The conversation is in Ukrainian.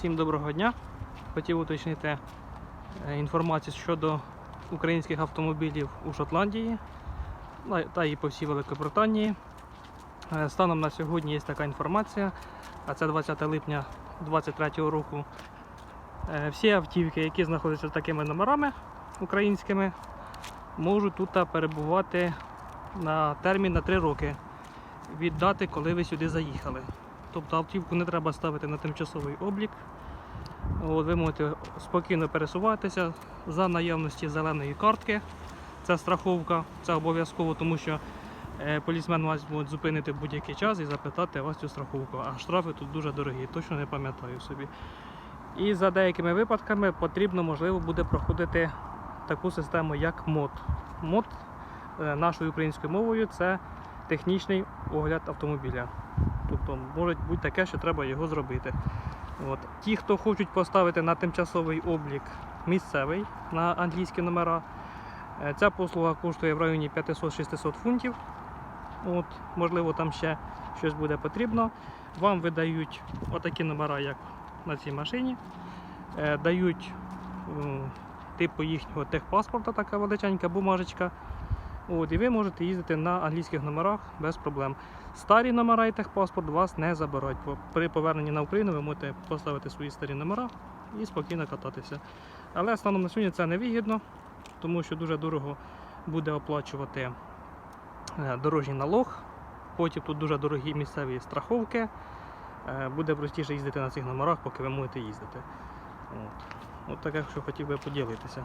Всім доброго дня. Хотів уточнити е, інформацію щодо українських автомобілів у Шотландії та і по всій Великобританії. Е, Станом на сьогодні є така інформація, а це 20 липня 2023 року. Е, Всі автівки, які знаходяться з такими номерами українськими, можуть тут перебувати на термін на 3 роки від дати, коли ви сюди заїхали. Тобто автівку не треба ставити на тимчасовий облік. От, ви можете спокійно пересуватися за наявності зеленої картки. Це страховка, це обов'язково, тому що е, полісмен вас може зупинити будь-який час і запитати вас цю страховку. А штрафи тут дуже дорогі, точно не пам'ятаю собі. І за деякими випадками потрібно, можливо, буде проходити таку систему, як МОД. МОД е, нашою українською мовою це технічний огляд автомобіля. Тобто може бути таке, що треба його зробити. От. Ті, хто хочуть поставити на тимчасовий облік місцевий на англійські номера, е, ця послуга коштує в районі 500-600 фунтів. От, можливо, там ще щось буде потрібно. Вам видають отакі номера, як на цій машині. Е, Дають типу їхнього техпаспорта, така величенька бумажечка. От, і ви можете їздити на англійських номерах без проблем. Старі номера і техпаспорт вас не забирають. При поверненні на Україну ви можете поставити свої старі номера і спокійно кататися. Але станом на сьогодні це невигідно, тому що дуже дорого буде оплачувати е, дорожній налог. Потім тут дуже дорогі місцеві страховки. Е, Буде простіше їздити на цих номерах, поки ви можете їздити. От, От таке, що хотів би поділитися.